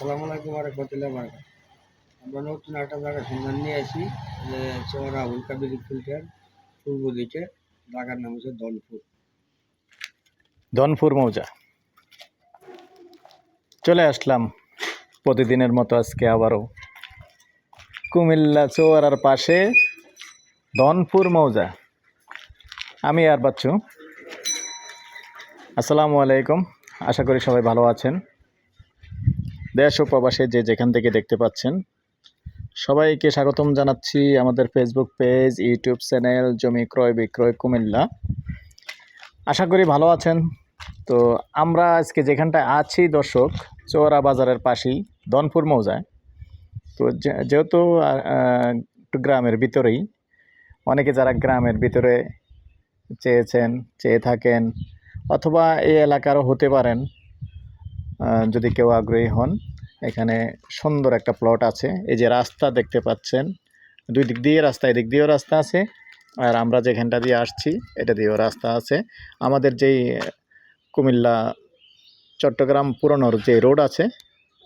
আসসালামু আলাইকুম রহমতুল্লাহ বারকাত আমরা নতুন একটা জায়গা সন্ধান নিয়ে আসি, যে চৌরা হুলকাবির ফিল্টার পূর্ব দিকে জায়গার নাম হচ্ছে দলপুর ধনপুর মৌজা। চলে আসলাম প্রতিদিনের মতো আজকে আবারও। কুমিল্লা চৌয়ারার পাশে ধনপুর মৌজা। আমি আর বাচ্চু। আসসালামু আলাইকুম। আশা করি সবাই ভালো আছেন। দেশ ও প্রবাসে যে যেখান থেকে দেখতে পাচ্ছেন, সবাইকে স্বাগতম জানাচ্ছি আমাদের ফেসবুক পেজ ইউটিউব চ্যানেল জমি ক্রয় বিক্রয় কুমিল্লা। আশা করি ভালো আছেন। তো আমরা আজকে যেখানটায় আছি দর্শক, চৌরা বাজারের পাশেই দনপুর মৌজায়। তো যেহেতু গ্রামের ভিতরেই, অনেকে যারা গ্রামের ভিতরে চেয়েছেন, চেয়ে থাকেন, অথবা এই এলাকারও হতে পারেন যদি কেউ আগ্রহী হন, এখানে সুন্দর একটা প্লট আছে। এই যে রাস্তা দেখতে পাচ্ছেন, দুই দিক দিয়ে রাস্তা, এদিক দিয়েও রাস্তা আছে। আর আমরা যেখানটা দিয়ে আসছি, এটা দিয়েও রাস্তা আছে। আমাদের যেই কুমিল্লা, চট্টগ্রাম পুরনোর যে রোড আছে,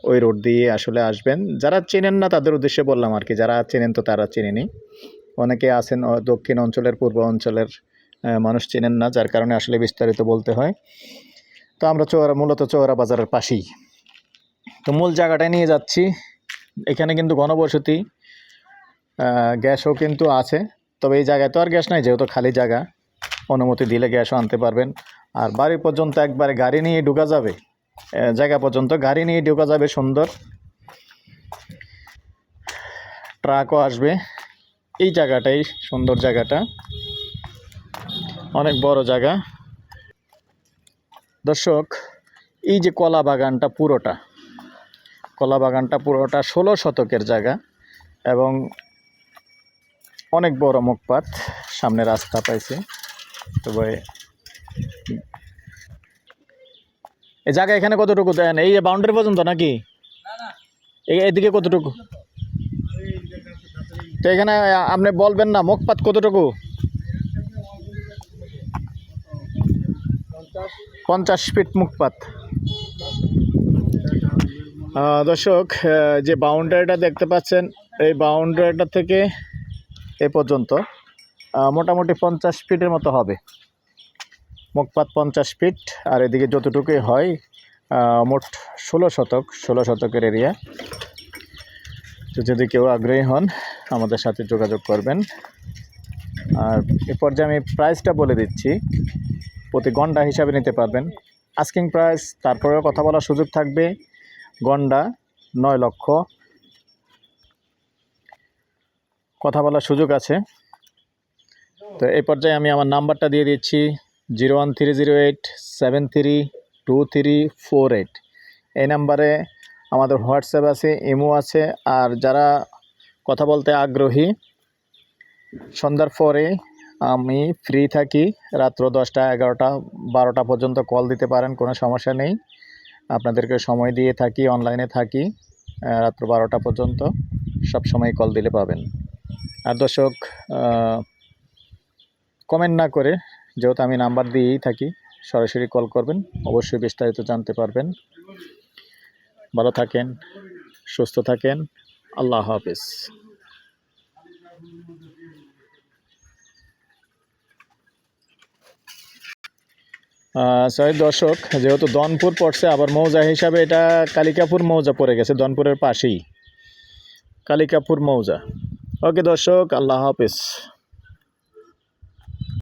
ওই রোড দিয়ে আসলে আসবেন। যারা চেনেন না, তাদের উদ্দেশ্যে বললাম আর কি, যারা চেনেন তো তারা চেনেনি। অনেকে আছেন দক্ষিণ অঞ্চলের, পূর্ব অঞ্চলের মানুষ চেনেন না, যার কারণে আসলে বিস্তারিত বলতে হয়। তো আমরা চৌরা মূলত চৌরা বাজারের পাশেই। তো মূল জায়গাটায় নিয়ে যাচ্ছি। এখানে কিন্তু ঘনবসতি গ্যাসও কিন্তু আছে। তবে এই জায়গায় তো আর গ্যাস নাই, যেহেতু খালি জায়গা। অনুমতি দিলে গ্যাসও আনতে পারবেন। আর বাড়ি পর্যন্ত একবারে গাড়ি নিয়ে ঢোকা যাবে। জায়গা পর্যন্ত গাড়ি নিয়ে ঢোকা যাবে সুন্দর। ট্রাকও আসবে। এই জায়গাটাই সুন্দর জায়গাটা। অনেক বড় জায়গা। দর্শক, এই যে কলা বাগানটা পুরোটা, কলা বাগানটা পুরোটা ষোলো শতকের জায়গা এবং অনেক বড় মুখপাত সামনে রাস্তা পাইছে। তবে এই জায়গা এখানে কতটুকু দেন? এই বাউন্ডারি পর্যন্ত নাকি? এদিকে কতটুকু? তো এখানে আপনি বলবেন না, মুখপাত কতটুকু? পঞ্চাশ ফিট মুখপাত। দর্শক যে বাউন্ডারিটা দেখতে পাচ্ছেন, এই বাউন্ডারিটা থেকে এ পর্যন্ত মোটামুটি পঞ্চাশ ফিটের মতো হবে। মুখপাত পঞ্চাশ ফিট, আর এদিকে যতটুকুই হয় মোট ষোলো শতক, ষোলো শতকের এরিয়া তো যদি কেউ আগ্রহী হন, আমাদের সাথে যোগাযোগ করবেন। আর এ পর্যায়ে আমি প্রাইসটা বলে দিচ্ছি। প্রতি গন্ডা হিসাবে নিতে পারবেন। আস্কিং প্রাইস তারপরেও কথা বলার সুযোগ থাকবে। গন্ডা, নয় লক্ষ। কথা বলার সুযোগ আছে। তো এই পর্যায়ে আমি আমার নাম্বারটা দিয়ে দিচ্ছি, zero one three zero eight seven three two three four eight. এই নাম্বারে আমাদের হোয়াটসঅ্যাপ আছে, ইমো আছে, আর যারা কথা বলতে আগ্রহী, সন্ধ্যার পরে আমি ফ্রি থাকি, রাত্র দশটা, এগারোটা, বারোটা পর্যন্ত কল দিতে পারেন, কোনো সমস্যা নেই। আপনাদেরকে সময় দিয়ে থাকি অনলাইনে থাকি রাত্র বারোটা পর্যন্ত সব সময় কল দিলে পাবেন। আর দর্শক কমেন্ট না করে, যেহেতু আমি নাম্বার দিয়েই থাকি, সরাসরি কল করবেন, অবশ্যই বিস্তারিত জানতে পারবেন। ভালো থাকেন, সুস্থ থাকেন, আল্লাহ হাফিজ। সরি দর্শক, যেহেতু দনপুর পড়ছে, আবার মৌজা হিসাবে এটা কালিকাপুর মৌজা পড়ে গেছে, দনপুরের পাশেই। কালিকাপুর মৌজা। ওকে দর্শক, আল্লাহ হাফিজ।